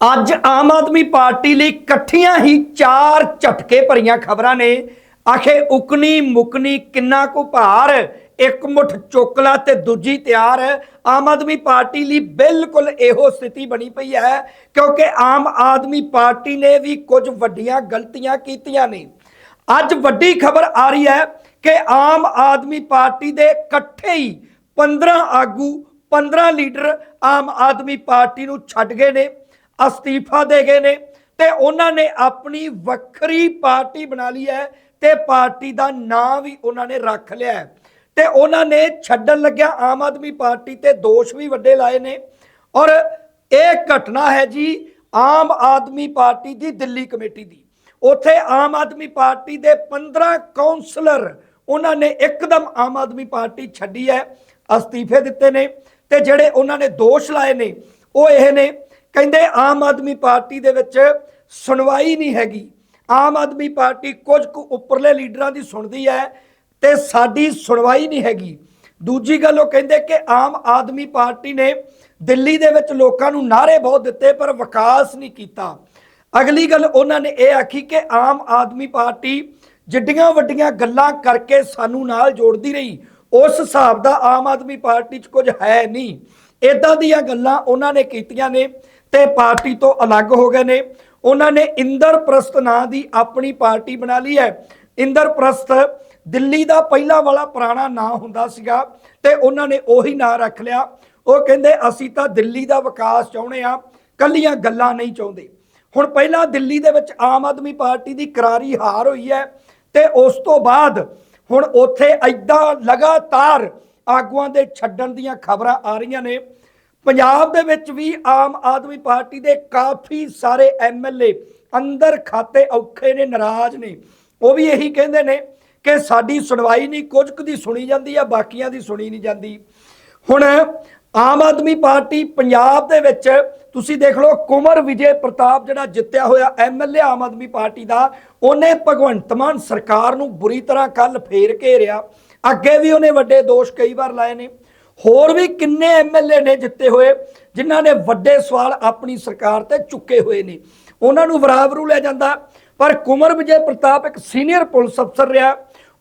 ਅੱਜ ਆਮ ਆਦਮੀ ਪਾਰਟੀ ਲਈ ਇਕੱਠੀਆਂ ਹੀ ਚਾਰ ਝਟਕੇ ਭਰੀਆਂ ਖਬਰਾਂ ਨੇ। ਆਖੇ ਉਕਨੀ ਮੁਕਣੀ ਕਿੰਨਾ ਕੁ ਭਾਰ, ਇੱਕ ਮੁੱਠ ਚੋਕਲਾ ਤੇ ਦੂਜੀ ਤਿਆਰ। ਆਮ ਆਦਮੀ ਪਾਰਟੀ ਲਈ ਬਿਲਕੁਲ ਇਹੋ ਸਥਿਤੀ ਬਣੀ ਪਈ ਹੈ, ਕਿਉਂਕਿ ਆਮ ਆਦਮੀ ਪਾਰਟੀ ਨੇ ਵੀ ਕੁਝ ਵੱਡੀਆਂ ਗਲਤੀਆਂ ਕੀਤੀਆਂ ਨੇ। ਅੱਜ ਵੱਡੀ ਖਬਰ ਆ ਰਹੀ ਹੈ ਕਿ ਆਮ ਆਦਮੀ ਪਾਰਟੀ ਦੇ ਇਕੱਠੇ ਹੀ 15 ਆਗੂ 15 ਲੀਡਰ ਆਮ ਆਦਮੀ ਪਾਰਟੀ ਨੂੰ ਛੱਡ ਗਏ ਨੇ। ਅਸਤੀਫਾ ਦੇ ਗਏ ਨੇ ਤੇ ਉਹਨਾਂ ਨੇ ਆਪਣੀ ਵੱਖਰੀ ਪਾਰਟੀ ਬਣਾ ਲਈ ਹੈ ਤੇ ਪਾਰਟੀ ਦਾ ਨਾਂ ਵੀ ਉਹਨਾਂ ਨੇ ਰੱਖ ਲਿਆ ਹੈ। ਤੇ ਉਹਨਾਂ ਨੇ ਛੱਡਣ ਲੱਗਿਆ ਆਮ ਆਦਮੀ ਪਾਰਟੀ ਤੇ ਦੋਸ਼ ਵੀ ਵੱਡੇ ਲਾਏ ਨੇ। ਔਰ ਇਹ ਘਟਨਾ ਹੈ ਜੀ ਆਮ ਆਦਮੀ ਪਾਰਟੀ ਦੀ ਦਿੱਲੀ ਕਮੇਟੀ ਦੀ। ਉੱਥੇ ਆਮ ਆਦਮੀ ਪਾਰਟੀ ਦੇ 15 ਕਾਉਂਸਲਰ ਉਹਨਾਂ ਨੇ ਇੱਕਦਮ ਆਮ ਆਦਮੀ ਪਾਰਟੀ ਛੱਡੀ ਹੈ, ਅਸਤੀਫੇ ਦਿੱਤੇ ਨੇ ਤੇ ਜਿਹੜੇ ਉਹਨਾਂ ਨੇ ਦੋਸ਼ ਲਾਏ ਨੇ, ਉਹ ਇਹ ਨੇ ਕਹਿੰਦੇ ਆਮ ਆਦਮੀ ਪਾਰਟੀ ਦੇ ਵਿੱਚ ਸੁਣਵਾਈ ਨਹੀਂ ਹੈਗੀ। ਆਮ ਆਦਮੀ ਪਾਰਟੀ ਕੁਝ ਕੁ ਉੱਪਰਲੇ ਲੀਡਰਾਂ ਦੀ ਸੁਣਦੀ ਹੈ ਤੇ ਸਾਡੀ ਸੁਣਵਾਈ ਨਹੀਂ ਹੈਗੀ। ਦੂਜੀ ਗੱਲ ਉਹ ਕਹਿੰਦੇ ਕਿ ਆਮ ਆਦਮੀ ਪਾਰਟੀ ਨੇ ਦਿੱਲੀ ਦੇ ਵਿੱਚ ਲੋਕਾਂ ਨੂੰ ਨਾਰੇ ਬਹੁਤ ਦਿੱਤੇ ਪਰ ਵਿਕਾਸ ਨਹੀਂ ਕੀਤਾ। ਅਗਲੀ ਗੱਲ ਉਹਨਾਂ ਨੇ ਇਹ ਆਖੀ ਕਿ ਆਮ ਆਦਮੀ ਪਾਰਟੀ ਜਿੱਡੀਆਂ ਵੱਡੀਆਂ ਗੱਲਾਂ ਕਰਕੇ ਸਾਨੂੰ ਨਾਲ ਜੋੜਦੀ ਰਹੀ, ਉਸ ਹਿਸਾਬ ਦਾ ਆਮ ਆਦਮੀ ਪਾਰਟੀ 'ਚ ਕੁਝ ਹੈ ਨਹੀਂ। ਇਦਾਂ ਦੀਆਂ ਗੱਲਾਂ ਉਹਨਾਂ ਨੇ ਕੀਤੀਆਂ ਨੇ ਤੇ ਪਾਰਟੀ ਤੋਂ ਅਲੱਗ ਹੋ ਗਏ ਨੇ। ਉਹਨਾਂ ਨੇ ਇੰਦਰਪ੍ਰਸਤ ਨਾਂ ਦੀ ਆਪਣੀ ਪਾਰਟੀ ਬਣਾ ਲਈ ਹੈ। ਇੰਦਰਪ੍ਰਸਤ ਦਿੱਲੀ ਦਾ ਪਹਿਲਾ ਵਾਲਾ ਪੁਰਾਣਾ ਨਾਂ ਹੁੰਦਾ ਸੀਗਾ ਤੇ ਉਹਨਾਂ ਨੇ ਉਹੀ ਨਾਂ ਰੱਖ ਲਿਆ। ਉਹ ਕਹਿੰਦੇ, ਅਸੀਂ ਤਾਂ ਦਿੱਲੀ ਦਾ ਵਿਕਾਸ ਚਾਹੁੰਦੇ ਆ ਕੱਲੀਆਂ ਗੱਲਾਂ ਨਹੀਂ ਚਾਹੁੰਦੇ। ਹੁਣ ਪਹਿਲਾਂ ਦਿੱਲੀ ਦੇ ਵਿੱਚ ਆਮ ਆਦਮੀ ਪਾਰਟੀ ਦੀ ਕਰਾਰੀ ਹਾਰ ਹੋਈ ਹੈ ਤੇ ਉਸ ਤੋਂ ਬਾਅਦ ਹੁਣ ਉੱਥੇ ਐਦਾਂ ਲਗਾਤਾਰ ਆਗੂਆਂ ਦੇ ਛੱਡਣ ਦੀਆਂ ਖਬਰਾਂ ਆ ਰਹੀਆਂ ਨੇ। ਪੰਜਾਬ ਦੇ ਵਿੱਚ ਵੀ ਆਮ ਆਦਮੀ ਪਾਰਟੀ ਦੇ ਕਾਫੀ ਸਾਰੇ ਐਮਐਲਏ ਅੰਦਰ ਖਾਤੇ ਔਖੇ ਨੇ, ਨਾਰਾਜ਼ ਨੇ। ਉਹ ਵੀ ਇਹੀ ਕਹਿੰਦੇ ਨੇ ਕਿ ਸਾਡੀ ਸੁਣਵਾਈ ਨਹੀਂ, ਕੁਝ ਕੁ ਦੀ ਸੁਣੀ ਜਾਂਦੀ ਆ, ਬਾਕੀਆਂ ਦੀ ਸੁਣੀ ਨਹੀਂ ਜਾਂਦੀ। ਹੁਣ ਆਮ ਆਦਮੀ ਪਾਰਟੀ ਪੰਜਾਬ ਦੇ ਵਿੱਚ, ਤੁਸੀਂ ਦੇਖ ਲਓ ਕੁਮਰ ਵਿਜੇ ਪ੍ਰਤਾਪ ਜਿਹੜਾ ਜਿੱਤਿਆ ਹੋਇਆ ਐਮਐਲਏ ਆਮ ਆਦਮੀ ਪਾਰਟੀ ਦਾ, ਉਹਨੇ ਭਗਵੰਤ ਮਾਨ ਸਰਕਾਰ ਨੂੰ ਬੁਰੀ ਤਰ੍ਹਾਂ ਕੱਲ ਫੇਰ ਘੇਰਿਆ। ਅੱਗੇ ਵੀ ਉਹਨੇ ਵੱਡੇ ਦੋਸ਼ ਕਈ ਵਾਰ ਲਾਏ ਨੇ। ਹੋਰ ਵੀ ਕਿੰਨੇ ਐਮਐਲਏ ਨੇ ਜਿੱਤੇ ਹੋਏ, ਜਿਨ੍ਹਾਂ ਨੇ ਵੱਡੇ ਸਵਾਲ ਆਪਣੀ ਸਰਕਾਰ ਤੇ ਚੁੱਕੇ ਹੋਏ ਨੇ। ਉਹਨਾਂ ਨੂੰ ਬਰਾਬਰੂ ਲੈ ਜਾਂਦਾ। ਪਰ ਕੁਮਰ ਵਿਜੇ ਪ੍ਰਤਾਪ ਇੱਕ ਸੀਨੀਅਰ ਪੁਲਿਸ ਅਫਸਰ ਰਿਹਾ।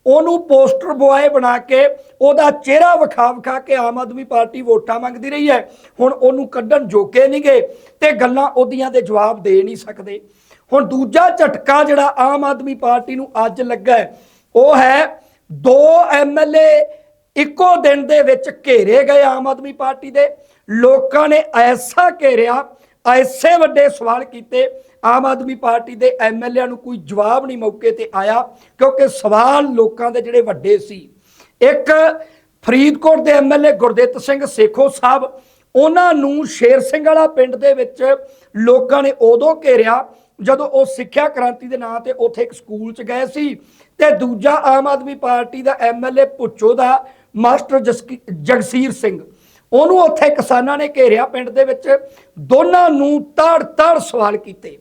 ਉਹਨੂੰ ਪੋਸਟਰ ਬੁਆਏ ਬਣਾ ਕੇ, ਉਹਦਾ ਚਿਹਰਾ ਵਿਖਾ ਵਿਖਾ ਕੇ ਆਮ ਆਦਮੀ ਪਾਰਟੀ ਵੋਟਾਂ ਮੰਗਦੀ ਰਹੀ ਹੈ। ਹੁਣ ਉਹਨੂੰ ਕੱਢਣ ਜੋਗੇ ਨਹੀਂ ਗਏ ਤੇ ਗੱਲਾਂ ਉਹਦੀਆਂ ਦੇ ਜਵਾਬ ਦੇ ਨਹੀਂ ਸਕਦੇ। ਹੁਣ ਦੂਜਾ ਝਟਕਾ ਜਿਹੜਾ ਆਮ ਆਦਮੀ ਪਾਰਟੀ ਨੂੰ ਅੱਜ ਲੱਗਾ ਉਹ ਹੈ ਦੋ ਐਮਐਲਏ ਇੱਕੋ ਦਿਨ ਦੇ ਵਿੱਚ ਘੇਰੇ ਗਏ ਆਮ ਆਦਮੀ ਪਾਰਟੀ ਦੇ। ਲੋਕਾਂ ਨੇ ਐਸਾ ਘੇਰਿਆ, ਐਸੇ ਵੱਡੇ ਸਵਾਲ ਕੀਤੇ। ਆਮ ਆਦਮੀ ਪਾਰਟੀ ਦੇ ਐਮਐਲਏ ਨੂੰ ਕੋਈ ਜਵਾਬ ਨਹੀਂ ਮੌਕੇ ਤੇ ਆਇਆ, ਕਿਉਂਕਿ ਸਵਾਲ ਲੋਕਾਂ ਦੇ ਜਿਹੜੇ ਵੱਡੇ ਸੀ। ਇੱਕ ਫਰੀਦਕੋਟ ਦੇ ਐਮਐਲਏ ਗੁਰਦਿੱਤ ਸਿੰਘ ਸੇਖੋ ਸਾਹਿਬ, ਉਹਨਾਂ ਨੂੰ ਸ਼ੇਰ ਸਿੰਘ ਵਾਲਾ ਪਿੰਡ ਦੇ ਵਿੱਚ ਲੋਕਾਂ ਨੇ ਉਦੋਂ ਘੇਰਿਆ, ਜਦੋਂ ਉਹ ਸਿੱਖਿਆ ਕ੍ਰਾਂਤੀ ਦੇ ਨਾਂ ਤੇ ਉੱਥੇ ਇੱਕ ਸਕੂਲ 'ਚ ਗਏ ਸੀ। ਤੇ ਦੂਜਾ ਆਮ ਆਦਮੀ ਪਾਰਟੀ ਦਾ ਐਮਐਲਏ ਪੁੱਛੋ ਦਾ ਮਾਸਟਰ ਜਸਕੀ- ਜਗਸੀਰ ਸਿੰਘ। ਉਹਨੂੰ ਉੱਥੇ ਕਿਸਾਨਾਂ ਨੇ ਘੇਰਿਆ ਪਿੰਡ ਦੇ ਵਿੱਚ। ਦੋਨਾਂ ਨੂੰ ਤੜ ਤੜ ਸਵਾਲ ਕੀਤੇ।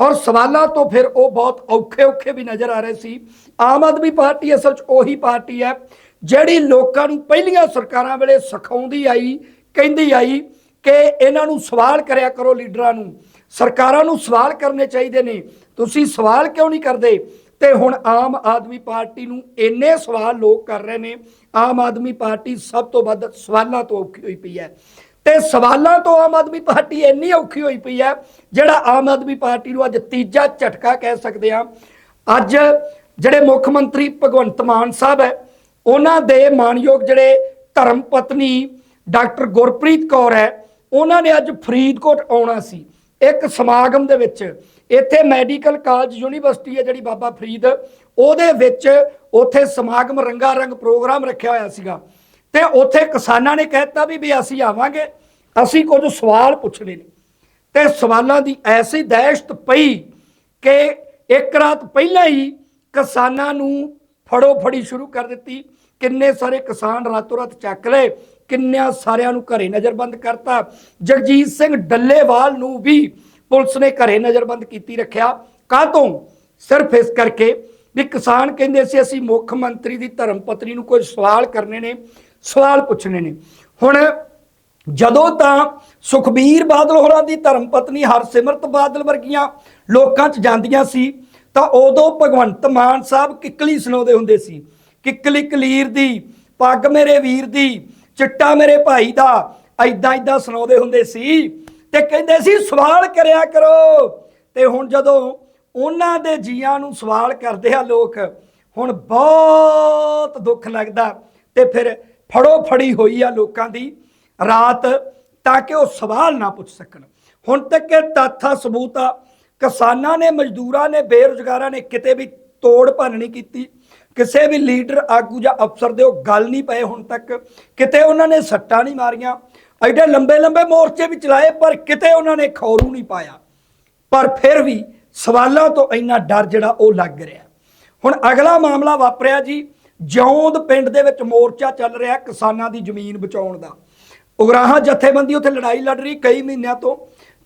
ਔਰ ਸਵਾਲਾਂ ਤੋਂ ਫਿਰ ਉਹ ਬਹੁਤ ਔਖੇ ਔਖੇ ਵੀ ਨਜ਼ਰ ਆ ਰਹੇ ਸੀ। ਆਮ ਆਦਮੀ ਪਾਰਟੀ ਅਸਲ 'ਚ ਉਹੀ ਪਾਰਟੀ ਹੈ, ਜਿਹੜੀ ਲੋਕਾਂ ਨੂੰ ਪਹਿਲੀਆਂ ਸਰਕਾਰਾਂ ਵੇਲੇ ਸਿਖਾਉਂਦੀ ਆਈ, ਕਹਿੰਦੀ ਆਈ ਕਿ ਇਹਨਾਂ ਨੂੰ ਸਵਾਲ ਕਰਿਆ ਕਰੋ ਲੀਡਰਾਂ ਨੂੰ। ਸਰਕਾਰਾਂ ਨੂੰ ਸਵਾਲ ਕਰਨੇ ਚਾਹੀਦੇ ਨੇ। ਤੁਸੀਂ ਸਵਾਲ ਕਿਉਂ ਨਹੀਂ ਕਰਦੇ? ਤੇ ਹੁਣ ਆਮ ਆਦਮੀ ਪਾਰਟੀ ਨੂੰ ਇੰਨੇ ਸਵਾਲ ਲੋਕ ਕਰ ਰਹੇ ਨੇ, ਆਮ ਆਦਮੀ ਪਾਰਟੀ ਸਭ ਤੋਂ ਵੱਧ ਸਵਾਲਾਂ ਤੋਂ ਔਖੀ ਹੋਈ ਪਈ ਹੈ। ਤੇ ਸਵਾਲਾਂ ਤੋਂ ਆਮ ਆਦਮੀ ਪਾਰਟੀ ਇੰਨੀ ਔਖੀ ਹੋਈ ਪਈ ਹੈ, ਜਿਹੜਾ ਆਮ ਆਦਮੀ ਪਾਰਟੀ ਨੂੰ ਅੱਜ ਤੀਜਾ ਝਟਕਾ ਕਹਿ ਸਕਦੇ ਆ ਅੱਜ ਜਿਹੜੇ ਮੁੱਖ ਮੰਤਰੀ ਭਗਵੰਤ ਮਾਨ ਸਾਹਿਬ ਹੈ, ਉਹਨਾਂ ਦੇ ਮਾਨਯੋਗ ਜਿਹੜੇ ਧਰਮ ਪਤਨੀ ਡਾਕਟਰ ਗੁਰਪ੍ਰੀਤ ਕੌਰ ਹੈ, ਉਹਨਾਂ ਨੇ ਅੱਜ ਫਰੀਦਕੋਟ ਆਉਣਾ ਸੀ। ਇੱਕ ਸਮਾਗਮ ਦੇ ਵਿੱਚ ਇੱਥੇ ਮੈਡੀਕਲ ਕਾਲਜ ਯੂਨੀਵਰਸਿਟੀ ਹੈ ਜਿਹੜੀ ਬਾਬਾ ਫਰੀਦ, ਉਹਦੇ ਵਿੱਚ ਉੱਥੇ ਸਮਾਗਮ ਰੰਗਾ ਰੰਗ ਪ੍ਰੋਗਰਾਮ ਰੱਖਿਆ ਹੋਇਆ ਸੀਗਾ। ਤੇ ਉੱਥੇ ਕਿਸਾਨਾਂ ਨੇ ਕਹਿਤਾ ਵੀ ਵੀ ਅਸੀਂ ਆਵਾਂਗੇ, ਅਸੀਂ ਕੁਝ ਸਵਾਲ ਪੁੱਛਣੇ ਨੇ। ਤੇ ਸਵਾਲਾਂ ਦੀ ਐਸੀ ਦਹਿਸ਼ਤ ਪਈ ਕਿ ਇੱਕ ਰਾਤ ਪਹਿਲਾਂ ਹੀ ਕਿਸਾਨਾਂ ਨੂੰ ਫੜੋ ਫੜੀ ਸ਼ੁਰੂ ਕਰ ਦਿੱਤੀ। ਕਿੰਨੇ ਸਾਰੇ ਕਿਸਾਨ ਰਾਤੋਂ ਰਾਤ ਚੱਕ ਲਏ। ਕਿੰਨਿਆਂ ਸਾਰਿਆਂ ਨੂੰ ਘਰੇ ਨਜ਼ਰਬੰਦ ਕਰਤਾ। ਜਗਜੀਤ ਸਿੰਘ ਡੱਲੇਵਾਲ ਨੂੰ ਵੀ ਪੁਲਿਸ ਨੇ ਘਰੇ ਨਜ਼ਰਬੰਦ ਕੀਤੀ ਰੱਖਿਆ। ਕਾਹਤੋਂ? ਸਿਰਫ ਇਸ ਕਰਕੇ ਵੀ ਕਿਸਾਨ ਕਹਿੰਦੇ ਸੀ, ਅਸੀਂ ਮੁੱਖ ਮੰਤਰੀ ਦੀ ਧਰਮ ਪਤਨੀ ਨੂੰ ਕੁਝ ਸਵਾਲ ਕਰਨੇ ਨੇ, ਸਵਾਲ ਪੁੱਛਣੇ ਨੇ। ਹੁਣ ਜਦੋਂ ਤਾਂ ਸੁਖਬੀਰ ਬਾਦਲ ਹੋਰਾਂ ਦੀ ਧਰਮ ਪਤਨੀ ਹਰਸਿਮਰਤ ਬਾਦਲ ਵਰਗੀਆਂ ਲੋਕਾਂ 'ਚ ਜਾਂਦੀਆਂ ਸੀ, ਤਾਂ ਉਦੋਂ ਭਗਵੰਤ ਮਾਨ ਸਾਹਿਬ ਕਿੱਕਲੀ ਸੁਣਾਉਂਦੇ ਹੁੰਦੇ ਸੀ। ਕਿੱਕਲੀ ਕਲੀਰ ਦੀ, ਪੱਗ ਮੇਰੇ ਵੀਰ ਦੀ ਚਿੱਟਾ ਮੇਰੇ ਭਾਈ ਦਾ ਐਦਾਂ ਐਦਾਂ ਸੁਣਾਉਂਦੇ ਹੁੰਦੇ ਸੀ ਤੇ ਕਹਿੰਦੇ ਸੀ, ਸਵਾਲ ਕਰਿਆ ਕਰੋ। ਤੇ ਹੁਣ ਜਦੋਂ ਉਹਨਾਂ ਦੇ ਜੀਆਂ ਨੂੰ ਸਵਾਲ ਕਰਦੇ ਆ ਲੋਕ, ਹੁਣ ਬਹੁਤ ਦੁੱਖ ਲੱਗਦਾ ਤੇ ਫਿਰ ਫੜੋ ਫੜੀ ਹੋਈ ਆ ਲੋਕਾਂ ਦੀ ਰਾਤ ਤਾਂ ਕਿ ਉਹ ਸਵਾਲ ਨਾ ਪੁੱਛ ਸਕਣ। ਹੁਣ ਤੱਕ ਇਹ ਤੱਥਾ ਸਬੂਤ ਆ, ਕਿਸਾਨਾਂ ਨੇ, ਮਜ਼ਦੂਰਾਂ ਨੇ, ਬੇਰੁਜ਼ਗਾਰਾਂ ਨੇ ਕਿਤੇ ਵੀ ਤੋੜ ਭੰਨ ਨਹੀਂ ਕੀਤੀ। ਕਿਸੇ ਵੀ ਲੀਡਰ, ਆਗੂ ਜਾਂ ਅਫਸਰ ਦੇ ਉਹ ਗੱਲ ਨਹੀਂ ਪਏ ਹੁਣ ਤੱਕ। ਕਿਤੇ ਉਹਨਾਂ ਨੇ ਸੱਟਾਂ ਨਹੀਂ ਮਾਰੀਆਂ। ਐਡੇ ਲੰਬੇ ਲੰਬੇ ਮੋਰਚੇ ਵੀ ਚਲਾਏ, ਪਰ ਕਿਤੇ ਉਹਨਾਂ ਨੇ ਖੌਰੂ ਨਹੀਂ ਪਾਇਆ। ਪਰ ਫਿਰ ਵੀ ਸਵਾਲਾਂ ਤੋਂ ਇੰਨਾ ਡਰ ਜਿਹੜਾ ਉਹ ਲੱਗ ਰਿਹਾ। ਹੁਣ ਅਗਲਾ ਮਾਮਲਾ ਵਾਪਰਿਆ ਜੀ, ਜੌਂਦ ਪਿੰਡ ਦੇ ਵਿੱਚ ਮੋਰਚਾ ਚੱਲ ਰਿਹਾ ਕਿਸਾਨਾਂ ਦੀ ਜ਼ਮੀਨ ਬਚਾਉਣ ਦਾ। ਉਗਰਾਹਾਂ ਜਥੇਬੰਦੀ ਉੱਥੇ ਲੜਾਈ ਲੜ ਰਹੀ ਕਈ ਮਹੀਨਿਆਂ ਤੋਂ।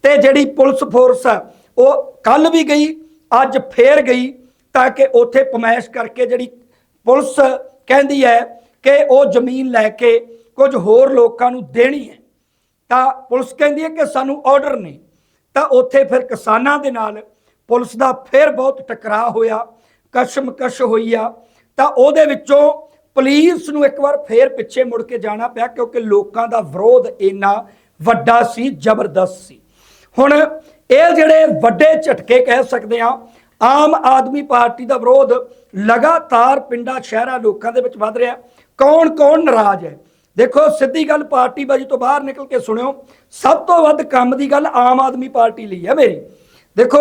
ਤੇ ਜਿਹੜੀ ਪੁਲਿਸ ਫੋਰਸ ਆ, ਉਹ ਕੱਲ ਵੀ ਗਈ, ਅੱਜ ਫੇਰ ਗਈ। ਤਾਂ ਕਿ ਉੱਥੇ ਪਮਾਇਸ਼ ਕਰਕੇ ਜਿਹੜੀ ਪੁਲਿਸ ਕਹਿੰਦੀ ਹੈ ਕਿ ਉਹ ਜ਼ਮੀਨ ਲੈ ਕੇ ਕੁਝ ਹੋਰ ਲੋਕਾਂ ਨੂੰ ਦੇਣੀ ਹੈ। ਤਾਂ ਪੁਲਿਸ ਕਹਿੰਦੀ ਹੈ ਕਿ ਸਾਨੂੰ ਆਰਡਰ ਨਹੀਂ ਤਾਂ ਉੱਥੇ ਫਿਰ ਕਿਸਾਨਾਂ ਦੇ ਨਾਲ ਪੁਲਿਸ ਦਾ ਫਿਰ ਬਹੁਤ ਟਕਰਾਅ ਹੋਇਆ, ਕਸ਼ਮਕਸ਼ ਹੋਈ ਆ। ਤਾਂ ਉਹਦੇ ਵਿੱਚੋਂ ਪੁਲਿਸ ਨੂੰ ਇੱਕ ਵਾਰ ਫੇਰ ਪਿੱਛੇ ਮੁੜ ਕੇ ਜਾਣਾ ਪਿਆ ਕਿਉਂਕਿ ਲੋਕਾਂ ਦਾ ਵਿਰੋਧ ਇੰਨਾ ਵੱਡਾ ਸੀ, ਜ਼ਬਰਦਸਤ ਸੀ। ਹੁਣ ਇਹ ਜਿਹੜੇ ਵੱਡੇ ਝਟਕੇ ਕਹਿ ਸਕਦੇ ਆ ਆਮ ਆਦਮੀ ਪਾਰਟੀ ਦਾ ਵਿਰੋਧ ਲਗਾਤਾਰ ਪਿੰਡਾਂ, ਸ਼ਹਿਰਾਂ, ਲੋਕਾਂ ਦੇ ਵਿੱਚ ਵੱਧ ਰਿਹਾ ਕੌਣ ਕੌਣ ਨਾਰਾਜ਼ ਹੈ? ਦੇਖੋ, ਸਿੱਧੀ ਗੱਲ ਪਾਰਟੀ ਬਾਜੀ ਤੋਂ ਬਾਹਰ ਨਿਕਲ ਕੇ ਸੁਣਿਓ। ਸਭ ਤੋਂ ਵੱਧ ਕੰਮ ਦੀ ਗੱਲ ਆਮ ਆਦਮੀ ਪਾਰਟੀ ਲਈ ਹੈ ਮੇਰੀ। ਦੇਖੋ,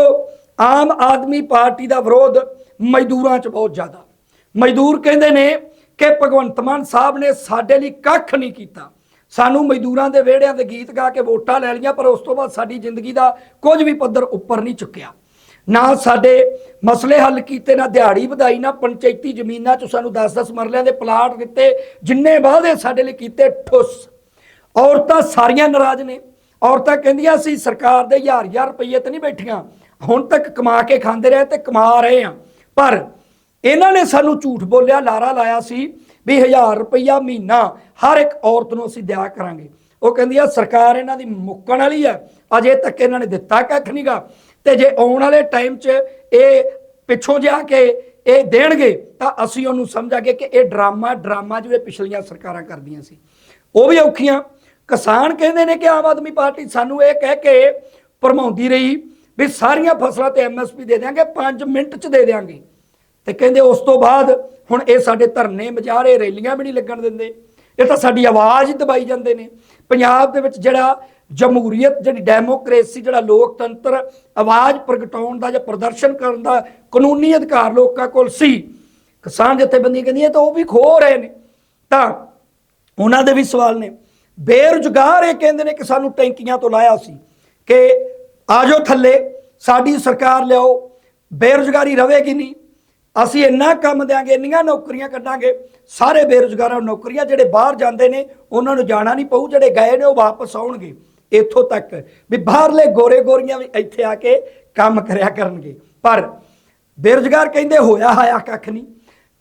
ਆਮ ਆਦਮੀ ਪਾਰਟੀ ਦਾ ਵਿਰੋਧ ਮਜ਼ਦੂਰਾਂ 'ਚ ਬਹੁਤ ਜ਼ਿਆਦਾ। ਮਜ਼ਦੂਰ ਕਹਿੰਦੇ ਨੇ ਕਿ ਭਗਵੰਤ ਮਾਨ ਸਾਹਿਬ ਨੇ ਸਾਡੇ ਲਈ ਕੱਖ ਨਹੀਂ ਕੀਤਾ। ਸਾਨੂੰ ਮਜ਼ਦੂਰਾਂ ਦੇ ਵਿਹੜਿਆਂ ਦੇ ਗੀਤ ਗਾ ਕੇ ਵੋਟਾਂ ਲੈ ਲਈਆਂ, ਪਰ ਉਸ ਤੋਂ ਬਾਅਦ ਸਾਡੀ ਜ਼ਿੰਦਗੀ ਦਾ ਕੁਝ ਵੀ ਪੱਧਰ ਉੱਪਰ ਨਹੀਂ ਚੁੱਕਿਆ। ਨਾ ਸਾਡੇ ਮਸਲੇ ਹੱਲ ਕੀਤੇ, ਨਾ ਦਿਹਾੜੀ ਵਧਾਈ, ਨਾ ਪੰਚਾਇਤੀ ਜ਼ਮੀਨਾਂ 'ਚ ਸਾਨੂੰ 10-10 ਮਰਲਿਆਂ ਦੇ ਪਲਾਟ ਦਿੱਤੇ, ਜਿੰਨੇ ਵਾਅਦੇ ਸਾਡੇ ਲਈ ਕੀਤੇ, ਠੁੱਸ। ਔਰਤਾਂ ਸਾਰੀਆਂ ਨਾਰਾਜ਼ ਨੇ। ਔਰਤਾਂ ਕਹਿੰਦੀਆਂ ਸੀ, ਸਰਕਾਰ ਦੇ ਹਜ਼ਾਰ ਹਜ਼ਾਰ ਰੁਪਏ ਤੇ ਨਹੀਂ ਬੈਠੀਆਂ। ਹੁਣ ਤੱਕ ਕਮਾ ਕੇ ਖਾਂਦੇ ਰਹੇ ਤੇ ਕਮਾ ਰਹੇ ਆ ਪਰ ਇਹਨਾਂ ਨੇ ਸਾਨੂੰ ਝੂਠ ਬੋਲਿਆ, ਲਾਰਾ ਲਾਇਆ ਸੀ ਵੀ 1000 ਰੁਪਇਆ ਮਹੀਨਾ ਹਰ ਇੱਕ ਔਰਤ ਨੂੰ ਅਸੀਂ ਦਿਆ ਕਰਾਂਗੇ। ਉਹ ਕਹਿੰਦੀ ਆ, ਸਰਕਾਰ ਇਹਨਾਂ ਦੀ ਮੁੱਕਣ ਵਾਲੀ ਆ। ਅਜੇ ਤੱਕ ਇਹਨਾਂ ਨੇ ਦਿੱਤਾ ਕੱਖ ਨਹੀਂਗਾ ਤੇ ਜੇ ਆਉਣ ਵਾਲੇ ਟਾਈਮ 'ਚ ਇਹ ਪਿੱਛੋਂ ਜਾ ਕੇ ਇਹ ਦੇਣਗੇ, ਤਾਂ ਅਸੀਂ ਉਹਨੂੰ ਸਮਝਾਂਗੇ ਕਿ ਇਹ ਡਰਾਮਾ ਡਰਾਮਾ ਜਿਵੇਂ ਪਿਛਲੀਆਂ ਸਰਕਾਰਾਂ ਕਰਦੀਆਂ ਸੀ। ਉਹ ਵੀ ਔਖੀਆਂ। ਕਿਸਾਨ ਕਹਿੰਦੇ ਨੇ ਕਿ ਆਮ ਆਦਮੀ ਪਾਰਟੀ ਸਾਨੂੰ ਇਹ ਕਹਿ ਕੇ ਭਰਮਾਉਂਦੀ ਰਹੀ ਵੀ ਸਾਰੀਆਂ ਫਸਲਾਂ ਤੇ ਐਮਐਸਪੀ ਦੇ ਦਿਆਂਗੇ 5 ਮਿੰਟ 'ਚ ਦੇ ਦਿਆਂਗੇ। ਤੇ ਕਹਿੰਦੇ ਉਸ ਤੋਂ ਬਾਅਦ ਹੁਣ ਇਹ ਸਾਡੇ ਧਰਨੇ ਮਜਾਰੇ ਰੈਲੀਆਂ ਵੀ ਨਹੀਂ ਲੱਗਣ ਦਿੰਦੇ। ਇਹ ਤਾਂ ਸਾਡੀ ਆਵਾਜ਼ ਹੀ ਦਬਾਈ ਜਾਂਦੇ ਨੇ। ਪੰਜਾਬ ਦੇ ਵਿੱਚ ਜਿਹੜਾ ਜਮਹੂਰੀਅਤ, ਜਿਹੜੀ ਡੈਮੋਕ੍ਰੇਸੀ, ਜਿਹੜਾ ਲੋਕਤੰਤਰ, ਆਵਾਜ਼ ਪ੍ਰਗਟਾਉਣ ਦਾ ਜਾਂ ਪ੍ਰਦਰਸ਼ਨ ਕਰਨ ਦਾ ਕਾਨੂੰਨੀ ਅਧਿਕਾਰ ਲੋਕਾਂ ਕੋਲ ਸੀ। ਕਿਸਾਨ ਜਥੇਬੰਦੀਆਂ ਕਹਿੰਦੀਆਂ ਤਾਂ ਉਹ ਵੀ ਖੋ ਰਹੇ ਨੇ। ਤਾਂ ਉਹਨਾਂ ਦੇ ਵੀ ਸਵਾਲ ਨੇ। ਬੇਰੁਜ਼ਗਾਰ ਇਹ ਕਹਿੰਦੇ ਨੇ ਕਿ ਸਾਨੂੰ ਟੈਂਕੀਆਂ ਤੋਂ ਲਾਇਆ ਸੀ ਕਿ ਆਜੋ ਥੱਲੇ, ਸਾਡੀ ਸਰਕਾਰ ਲਿਆਓ। ਬੇਰੁਜ਼ਗਾਰੀ ਰਵੇਗੀ ਨਹੀਂ। ਅਸੀਂ ਇੰਨਾ ਕੰਮ ਦਿਆਂਗੇ, ਇੰਨੀਆਂ ਨੌਕਰੀਆਂ ਕੱਢਾਂਗੇ, ਸਾਰੇ ਬੇਰੁਜ਼ਗਾਰਾਂ ਨੂੰ ਨੌਕਰੀਆਂ ਜਿਹੜੇ ਬਾਹਰ ਜਾਂਦੇ ਨੇ, ਉਹਨਾਂ ਨੂੰ ਜਾਣਾ ਨਹੀਂ ਪਊ, ਜਿਹੜੇ ਗਏ ਨੇ ਉਹ ਵਾਪਸ ਆਉਣਗੇ। ਇੱਥੋਂ ਤੱਕ ਵੀ ਬਾਹਰਲੇ ਗੋਰੇ ਗੋਰੀਆਂ ਵੀ ਇੱਥੇ ਆ ਕੇ ਕੰਮ ਕਰਿਆ ਕਰਨਗੇ। ਪਰ ਬੇਰੁਜ਼ਗਾਰ ਕਹਿੰਦੇ ਹੋਇਆ ਹਾਇਆ ਕੱਖ ਨਹੀਂ,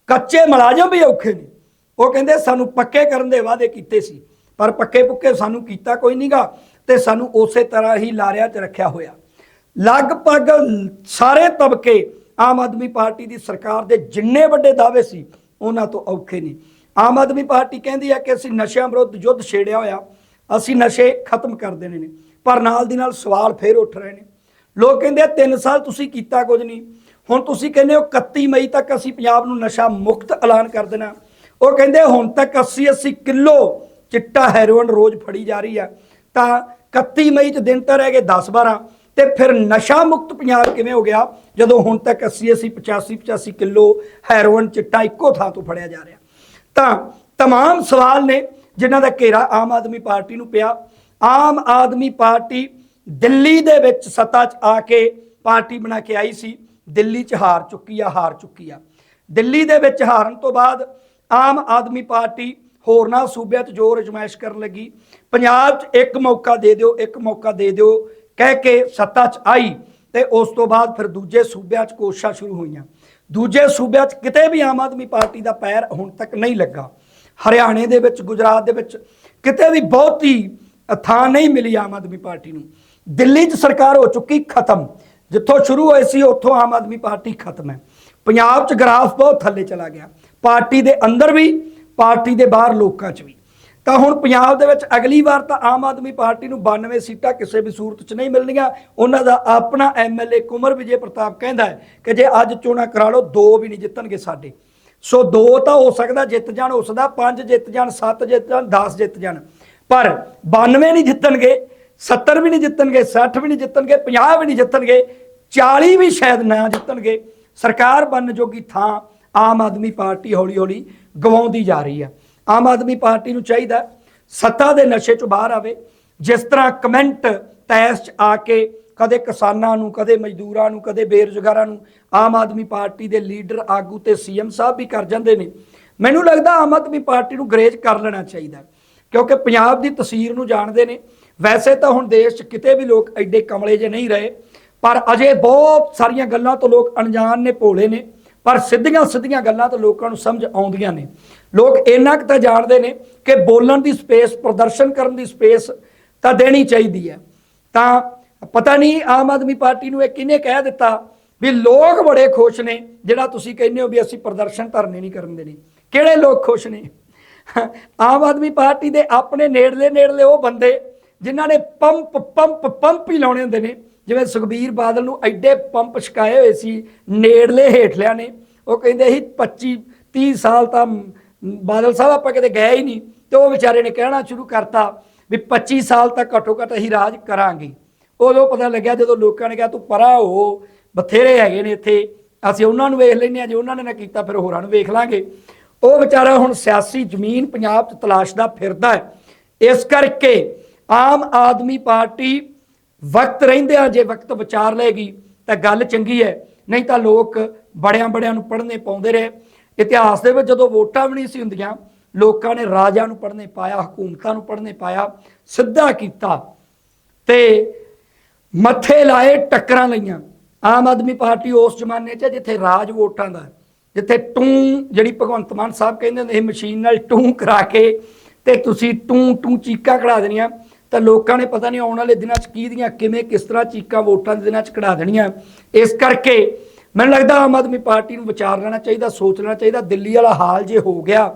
ਕੱਚੇ ਮੁਲਾਜ਼ਮ ਵੀ ਔਖੇ ਨੇ। ਉਹ ਕਹਿੰਦੇ ਸਾਨੂੰ ਪੱਕੇ ਕਰਨ ਦੇ ਵਾਅਦੇ ਕੀਤੇ ਸੀ, ਪਰ ਪੱਕੇ ਪੁੱਕੇ ਸਾਨੂੰ ਕੀਤਾ ਕੋਈ ਨਹੀਂਗਾ ਤੇ ਸਾਨੂੰ ਉਸੇ ਤਰ੍ਹਾਂ ਹੀ ਲਾਰਿਆਂ 'ਚ ਰੱਖਿਆ ਹੋਇਆ। ਲਗਭਗ ਸਾਰੇ ਤਬਕੇ ਆਮ ਆਦਮੀ ਪਾਰਟੀ ਦੀ ਸਰਕਾਰ ਦੇ ਜਿੰਨੇ ਵੱਡੇ ਦਾਅਵੇ ਸੀ, ਉਹਨਾਂ ਤੋਂ ਔਖੇ ਨੇ ਆਮ ਆਦਮੀ ਪਾਰਟੀ ਕਹਿੰਦੀ ਹੈ ਕਿ ਅਸੀਂ ਨਸ਼ਿਆਂ ਵਿਰੁੱਧ ਯੁੱਧ ਛੇੜਿਆ ਹੋਇਆ, ਅਸੀਂ ਨਸ਼ੇ ਖਤਮ ਕਰ ਦੇਣੇ ਨੇ, ਪਰ ਨਾਲ ਦੀ ਨਾਲ ਸਵਾਲ ਫੇਰ ਉੱਠ ਰਹੇ ਨੇ। ਲੋਕ ਕਹਿੰਦੇ ਆ 3 ਸਾਲ ਤੁਸੀਂ ਕੀਤਾ ਕੁਝ ਨਹੀਂ। ਹੁਣ ਤੁਸੀਂ ਕਹਿੰਦੇ ਹੋ 31 ਮਈ ਤੱਕ ਅਸੀਂ ਪੰਜਾਬ ਨੂੰ ਨਸ਼ਾ ਮੁਕਤ ਐਲਾਨ ਕਰ ਦੇਣਾ। ਉਹ ਕਹਿੰਦੇ, ਹੁਣ ਤੱਕ 80 80 ਕਿਲੋ ਚਿੱਟਾ ਹੈਰੋਇਨ ਰੋਜ਼ ਫੜੀ ਜਾ ਰਹੀ ਆ ਤਾਂ 31 ਮਈ ਚ ਦਿਨ ਤਾਂ ਰਹਿ ਗਏ 10 12 ਤੇ ਫਿਰ ਨਸ਼ਾ ਮੁਕਤ ਪੰਜਾਬ ਕਿਵੇਂ ਹੋ ਗਿਆ ਜਦੋਂ ਹੁਣ ਤੱਕ 80 80 85 85 ਕਿਲੋ ਹੈਰੋਇਨ ਚਿੱਟਾ ਇੱਕੋ ਥਾਂ ਤੋਂ ਫੜਿਆ ਜਾ ਰਿਹਾ ਤਾਂ तमाम ਸਵਾਲ ਨੇ ਜਿਨ੍ਹਾਂ ਦਾ ਘੇਰਾ ਆਮ ਆਦਮੀ ਪਾਰਟੀ ਨੂੰ ਪਿਆ ਆਮ ਆਦਮੀ ਪਾਰਟੀ ਦਿੱਲੀ ਦੇ ਵਿੱਚ ਸੱਤਾ 'ਚ ਆ ਕੇ ਪਾਰਟੀ ਬਣਾ ਕੇ ਆਈ ਸੀ ਦਿੱਲੀ 'ਚ ਹਾਰ ਚੁੱਕੀ ਆ ਹਾਰ ਚੁੱਕੀ ਆ ਦਿੱਲੀ ਦੇ ਵਿੱਚ ਹਾਰਨ ਤੋਂ ਬਾਅਦ ਆਮ ਆਦਮੀ ਪਾਰਟੀ ਹੋਰਨਾਂ ਸੂਬਿਆਂ 'ਚ ਜ਼ੋਰ ਅਜਮਾਇਸ਼ ਕਰਨ ਲੱਗੀ ਪੰਜਾਬ 'ਚ ਇੱਕ ਮੌਕਾ ਦੇ ਦਿਓ ਇੱਕ ਮੌਕਾ ਦੇ ਦਿਓ ਕਹਿ ਕੇ ਸੱਤਾ 'ਚ ਆਈ ਤੇ ਉਸ ਤੋਂ ਬਾਅਦ ਫਿਰ ਦੂਜੇ ਸੂਬਿਆਂ 'ਚ ਕੋਸ਼ਿਸ਼ਾਂ ਸ਼ੁਰੂ ਹੋਈਆਂ। ਦੂਜੇ ਸੂਬਿਆਂ 'ਚ ਕਿਤੇ ਵੀ ਆਮ ਆਦਮੀ ਪਾਰਟੀ ਦਾ ਪੈਰ ਹੁਣ ਤੱਕ ਨਹੀਂ ਲੱਗਾ। ਹਰਿਆਣੇ ਦੇ ਵਿੱਚ, ਗੁਜਰਾਤ ਦੇ ਵਿੱਚ ਕਿਤੇ ਵੀ ਬਹੁਤੀ ਥਾਂ ਨਹੀਂ ਮਿਲੀ ਆਮ ਆਦਮੀ ਪਾਰਟੀ ਨੂੰ। ਦਿੱਲੀ 'ਚ ਸਰਕਾਰ ਹੋ ਚੁੱਕੀ ਖਤਮ। ਜਿੱਥੋਂ ਸ਼ੁਰੂ ਹੋਈ ਸੀ, ਉੱਥੋਂ ਆਮ ਆਦਮੀ ਪਾਰਟੀ ਖਤਮ ਹੈ। ਪੰਜਾਬ 'ਚ ਗ੍ਰਾਫ ਬਹੁਤ ਥੱਲੇ ਚਲਾ ਗਿਆ। ਪਾਰਟੀ ਦੇ ਅੰਦਰ ਵੀ, ਪਾਰਟੀ ਦੇ ਬਾਹਰ ਲੋਕਾਂ 'ਚ ਵੀ। ਤਾਂ ਹੁਣ ਪੰਜਾਬ ਦੇ ਵਿੱਚ ਅਗਲੀ ਵਾਰ ਤਾਂ ਆਮ ਆਦਮੀ ਪਾਰਟੀ ਨੂੰ 92 ਸੀਟਾਂ ਕਿਸੇ ਵੀ ਸੂਰਤ 'ਚ ਨਹੀਂ ਮਿਲਣੀਆਂ। ਉਹਨਾਂ ਦਾ ਆਪਣਾ ਐਮਐਲਏ ਕੁਮਰ ਵਿਜੇ ਪ੍ਰਤਾਪ ਕਹਿੰਦਾ ਹੈ ਕਿ ਜੇ ਅੱਜ ਚੋਣਾਂ ਕਰਾ ਲਓ, ਦੋ ਵੀ ਨਹੀਂ ਜਿੱਤਣਗੇ ਸਾਡੇ। ਸੋ ਦੋ ਤਾਂ ਹੋ ਸਕਦਾ ਜਿੱਤ ਜਾਣ, ਉਸ ਦਾ ਪੰਜ ਜਿੱਤ ਜਾਣ, ਸੱਤ ਜਿੱਤ ਜਾਣ 10 ਜਿੱਤ ਜਾਣ। ਪਰ 92 ਨਹੀਂ ਜਿੱਤਣਗੇ 70 ਵੀ ਨਹੀਂ ਜਿੱਤਣਗੇ 60 ਵੀ ਨਹੀਂ ਜਿੱਤਣਗੇ 50 ਵੀ ਨਹੀਂ ਜਿੱਤਣਗੇ 40 ਵੀ ਸ਼ਾਇਦ ਨਾ ਜਿੱਤਣਗੇ। ਸਰਕਾਰ ਬਣਨ ਜੋਗੀ ਥਾਂ ਆਮ ਆਦਮੀ ਪਾਰਟੀ ਹੌਲੀ ਹੌਲੀ ਗਵਾਉਂਦੀ ਜਾ ਰਹੀ ਹੈ। ਆਮ ਆਦਮੀ ਪਾਰਟੀ ਨੂੰ ਚਾਹੀਦਾ ਸੱਤਾ ਦੇ ਨਸ਼ੇ ਚੋਂ ਬਾਹਰ ਆਵੇ। ਜਿਸ ਤਰ੍ਹਾਂ ਕਮੈਂਟ ਤੈਸ ਚ ਆ ਕੇ ਕਦੇ ਕਿਸਾਨਾਂ ਨੂੰ, ਕਦੇ ਮਜ਼ਦੂਰਾਂ ਨੂੰ, ਕਦੇ ਬੇਰੁਜ਼ਗਾਰਾਂ ਨੂੰ ਆਮ ਆਦਮੀ ਪਾਰਟੀ ਦੇ ਲੀਡਰ ਆਗੂ ਤੇ ਸੀਐਮ ਸਾਹਿਬ ਵੀ ਕਰ ਜਾਂਦੇ ਨੇ। ਮੈਨੂੰ ਲੱਗਦਾ ਆਮ ਆਦਮੀ ਪਾਰਟੀ ਨੂੰ ਗਰੇਜ ਕਰ ਲੈਣਾ ਚਾਹੀਦਾ ਕਿਉਂਕਿ ਪੰਜਾਬ ਦੀ ਤਸਵੀਰ ਨੂੰ ਜਾਣਦੇ ਨੇ। ਵੈਸੇ ਤਾਂ ਹੁਣ ਦੇਸ਼ 'ਚ ਕਿਤੇ ਵੀ ਲੋਕ ਐਡੇ ਕਮਲੇ ਜੇ ਨਹੀਂ ਰਹੇ, ਪਰ ਅਜੇ ਬਹੁਤ ਸਾਰੀਆਂ ਗੱਲਾਂ ਤੋਂ ਲੋਕ ਅਣਜਾਣ ਨੇ, ਭੋਲੇ ਨੇ। ਪਰ ਸਿੱਧੀਆਂ ਸਿੱਧੀਆਂ ਗੱਲਾਂ ਤਾਂ ਲੋਕਾਂ ਨੂੰ ਸਮਝ ਆਉਂਦੀਆਂ ਨੇ। ਲੋਕ ਇੰਨਾ ਕੁ ਤਾਂ ਜਾਣਦੇ ਨੇ ਕਿ ਬੋਲਣ ਦੀ ਸਪੇਸ, ਪ੍ਰਦਰਸ਼ਨ ਕਰਨ ਦੀ ਸਪੇਸ ਤਾਂ ਦੇਣੀ ਚਾਹੀਦੀ ਹੈ। ਤਾਂ ਪਤਾ ਨਹੀਂ ਆਮ ਆਦਮੀ ਪਾਰਟੀ ਨੂੰ ਇਹ ਕਿਹਨੇ ਕਹਿ ਦਿੱਤਾ ਵੀ ਲੋਕ ਬੜੇ ਖੁਸ਼ ਨੇ, ਜਿਹੜਾ ਤੁਸੀਂ ਕਹਿੰਦੇ ਹੋ ਵੀ ਅਸੀਂ ਪ੍ਰਦਰਸ਼ਨ ਧਰਨੇ ਨਹੀਂ ਕਰਨ ਦੇਣੇ। ਕਿਹੜੇ ਲੋਕ ਖੁਸ਼ ਨੇ? ਆਮ ਆਦਮੀ ਪਾਰਟੀ ਦੇ ਆਪਣੇ ਨੇੜਲੇ ਨੇੜਲੇ ਉਹ ਬੰਦੇ ਜਿਨ੍ਹਾਂ ਨੇ ਪੰਪ ਪੰਪ ਪੰਪ ਹੀ ਲਾਉਣੇ ਹੁੰਦੇ ਨੇ। ਜਿਵੇਂ ਸੁਖਬੀਰ ਬਾਦਲ ਨੂੰ ਐਡੇ ਪੰਪ ਛਕਾਏ ਹੋਏ ਸੀ, ਨੇੜਲੇ ਹੇਠਲਿਆਂ ਨੇ, ਉਹ ਕਹਿੰਦੇ ਸੀ 25 30 ਸਾਲ ਤਾਂ ਬਾਦਲ ਸਾਹਿਬ ਆਪਾਂ ਕਿਤੇ ਗਏ ਹੀ ਨਹੀਂ, ਤੇ ਉਹ ਵਿਚਾਰੇ ਨੇ ਕਹਿਣਾ ਸ਼ੁਰੂ ਕਰਤਾ ਵੀ 25 ਸਾਲ ਤੱਕ ਘੱਟੋ ਘੱਟ ਅਸੀਂ ਰਾਜ ਕਰਾਂਗੇ। ਉਦੋਂ ਪਤਾ ਲੱਗਿਆ ਜਦੋਂ ਲੋਕਾਂ ਨੇ ਕਿਹਾ, ਤੂੰ ਪਰਾ ਹੋ, ਬਥੇਰੇ ਹੈਗੇ ਨੇ ਇੱਥੇ, ਅਸੀਂ ਉਹਨਾਂ ਨੂੰ ਵੇਖ ਲੈਂਦੇ ਹਾਂ, ਜੇ ਉਹਨਾਂ ਨੇ ਨਾ ਕੀਤਾ ਫਿਰ ਹੋਰਾਂ ਨੂੰ ਵੇਖ ਲਾਂਗੇ। ਉਹ ਵਿਚਾਰਾ ਹੁਣ ਸਿਆਸੀ ਜ਼ਮੀਨ ਪੰਜਾਬ 'ਚ ਤਲਾਸ਼ਦਾ ਫਿਰਦਾ ਹੈ। ਇਸ ਕਰਕੇ ਆਮ ਆਦਮੀ ਪਾਰਟੀ ਵਕਤ ਰਹਿੰਦਿਆਂ ਜੇ ਵਕਤ ਵਿਚਾਰ ਲਏਗੀ ਤਾਂ ਗੱਲ ਚੰਗੀ ਹੈ। ਨਹੀਂ ਤਾਂ ਲੋਕ ਬੜਿਆਂ ਬੜਿਆਂ ਨੂੰ ਪੜ੍ਹਨੇ ਪਾਉਂਦੇ ਰਹੇ। ਇਤਿਹਾਸ ਦੇ ਵਿੱਚ ਜਦੋਂ ਵੋਟਾਂ ਵੀ ਨਹੀਂ ਸੀ ਹੁੰਦੀਆਂ, ਲੋਕਾਂ ਨੇ ਰਾਜਾ ਨੂੰ ਪੜ੍ਹਨੇ ਪਾਇਆ, ਹਕੂਮਤਾਂ ਨੂੰ ਪੜ੍ਹਨੇ ਪਾਇਆ, ਸਿੱਧਾ ਕੀਤਾ ਤੇ ਮੱਥੇ ਲਾਏ, ਟੱਕਰਾਂ ਲਈਆਂ। ਆਮ ਆਦਮੀ ਪਾਰਟੀ ਉਸ ਜ਼ਮਾਨੇ 'ਚ ਹੈ ਜਿੱਥੇ ਰਾਜ ਵੋਟਾਂ ਦਾ ਜਿੱਥੇ ਟੂੰ ਜਿਹੜੀ ਭਗਵੰਤ ਮਾਨ ਸਾਹਿਬ ਕਹਿੰਦੇ ਹੁੰਦੇ ਇਹ ਮਸ਼ੀਨ ਨਾਲ ਟੂੰ ਕਰਾ ਕੇ ਤੇ ਤੁਸੀਂ ਟੂੰ ਟੂ ਚੀਕਾਂ ਕਢਾ ਦੇਣੀਆਂ। ਤਾਂ ਲੋਕਾਂ ਨੇ ਪਤਾ ਨਹੀਂ ਆਉਣ ਵਾਲੇ ਦਿਨਾਂ 'ਚ ਕੀ ਦੀਆਂ, ਕਿਵੇਂ, ਕਿਸ ਤਰ੍ਹਾਂ ਚੀਕਾਂ ਵੋਟਾਂ ਦੇ ਦਿਨਾਂ 'ਚ ਕਢਾ ਦੇਣੀਆਂ। ਇਸ ਕਰਕੇ ਮੈਨੂੰ ਲੱਗਦਾ ਆਮ ਆਦਮੀ ਪਾਰਟੀ ਨੂੰ ਵਿਚਾਰ ਲੈਣਾ ਚਾਹੀਦਾ, ਸੋਚ ਲੈਣਾ ਚਾਹੀਦਾ, ਦਿੱਲੀ ਵਾਲਾ ਹਾਲ ਜੇ ਹੋ ਗਿਆ,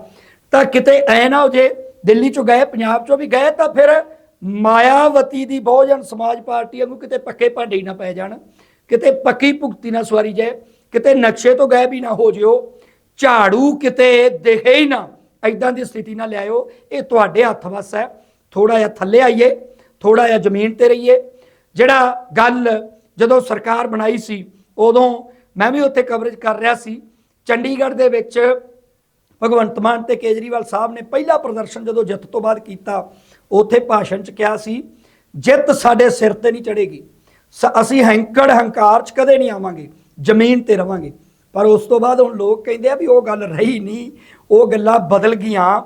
ਤਾਂ ਕਿਤੇ ਐ ਨਾ ਹੋ ਜੇ ਦਿੱਲੀ 'ਚੋਂ ਗਏ, ਪੰਜਾਬ 'ਚੋਂ ਵੀ ਗਏ, ਤਾਂ ਫਿਰ ਮਾਇਆਵਤੀ ਦੀ ਬਹੁਜਨ ਸਮਾਜ ਪਾਰਟੀ ਵਾਂਗੂ ਕਿਤੇ ਪੱਕੇ ਭਾਂਡੇ ਹੀ ਨਾ ਪੈ ਜਾਣ, ਕਿਤੇ ਪੱਕੀ ਭੁਗਤੀ ਨਾ ਸਵਾਰੀ ਜਾਏ, ਕਿਤੇ ਨਕਸ਼ੇ ਤੋਂ ਗਾਇਬ ਹੀ ਨਾ ਹੋ ਜਿਓ, ਝਾੜੂ ਕਿਤੇ ਦਿਖੇ ਹੀ ਨਾ ਐਦਾਂ ਦੀ ਸਥਿਤੀ ਨਾ ਲਿਆਇਓ ਇਹ ਤੁਹਾਡੇ ਹੱਥ ਵੱਸ ਹੈ। ਥੋੜਾ ਜਿਹਾ ਥੱਲੇ ਆਈਏ ਥੋੜਾ ਜਿਹਾ ਜ਼ਮੀਨ ਤੇ ਰਹੀਏ। ਜਿਹੜਾ ਗੱਲ ਜਦੋਂ ਸਰਕਾਰ ਬਣਾਈ ਸੀ, ਉਦੋਂ ਮੈਂ ਵੀ ਉੱਥੇ ਕਵਰੇਜ ਕਰ ਰਿਹਾ ਸੀ। ਚੰਡੀਗੜ੍ਹ ਦੇ ਵਿੱਚ ਭਗਵੰਤ ਮਾਨ ਤੇ ਕੇਜਰੀਵਾਲ ਸਾਹਿਬ ਨੇ ਪਹਿਲਾ ਪ੍ਰਦਰਸ਼ਨ ਜਦੋਂ ਜਿੱਤ ਤੋਂ ਬਾਅਦ ਕੀਤਾ, ਉੱਥੇ ਭਾਸ਼ਣ 'ਚ ਕਿਹਾ ਸੀ, ਜਿੱਤ ਸਾਡੇ ਸਿਰ ਤੇ ਨਹੀਂ ਚੜੇਗੀ ਅਸੀਂ ਹੈਂਕੜ ਹੰਕਾਰ 'ਚ ਕਦੇ ਨਹੀਂ ਆਵਾਂਗੇ, ਜ਼ਮੀਨ ਤੇ ਰਵਾਂਗੇ। ਪਰ ਉਸ ਤੋਂ ਬਾਅਦ ਹੁਣ ਲੋਕ ਕਹਿੰਦੇ ਆ ਵੀ ਉਹ ਗੱਲ ਰਹੀ ਨਹੀਂ, ਉਹ ਗੱਲਾਂ ਬਦਲ ਗਈਆਂ।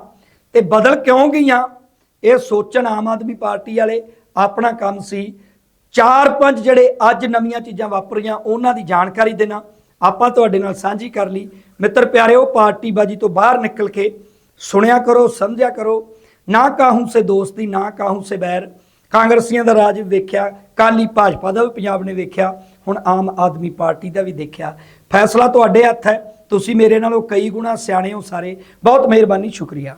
ਤੇ ਬਦਲ ਕਿਉਂ ਗਈਆਂ? ਇਹ ਸੋਚਣ ਆਮ ਆਦਮੀ ਪਾਰਟੀ ਵਾਲੇ ਆਪਣਾ ਕੰਮ ਸੀ। ਚਾਰ ਪੰਜ ਜਿਹੜੇ ਅੱਜ ਨਵੀਆਂ ਚੀਜ਼ਾਂ ਵਾਪਰੀਆਂ, ਉਹਨਾਂ ਦੀ ਜਾਣਕਾਰੀ ਦੇਣਾ। ਆਪਾਂ ਤੁਹਾਡੇ ਨਾਲ ਸਾਂਝੀ ਕਰ ਲਈ। ਮਿੱਤਰ ਪਿਆਰਿਓ ਪਾਰਟੀ ਬਾਜੀ ਤੋਂ ਬਾਹਰ ਨਿਕਲ ਕੇ ਸੁਣਿਆ ਕਰੋ, ਸਮਝਿਆ ਕਰੋ। ਨਾ ਕਾਹੂ ਸੇ ਦੋਸਤੀ, ਨਾ ਕਾਹੂ ਸੇ ਬੈਰ। ਕਾਂਗਰਸੀਆਂ ਦਾ ਰਾਜ ਵੇਖਿਆ ਕਾਲੀ ਭਾਜਪਾ ਦਾ ਵੀ ਪੰਜਾਬ ਨੇ ਵੇਖਿਆ, ਹੁਣ ਆਮ ਆਦਮੀ ਪਾਰਟੀ ਦਾ ਵੀ ਦੇਖਿਆ। ਫੈਸਲਾ ਤੁਹਾਡੇ ਹੱਥ ਹੈ। ਤੁਸੀਂ ਮੇਰੇ ਨਾਲੋਂ ਕਈ ਗੁਣਾ ਸਿਆਣੇ ਹੋ ਸਾਰੇ। ਬਹੁਤ ਮਿਹਰਬਾਨੀ, ਸ਼ੁਕਰੀਆ।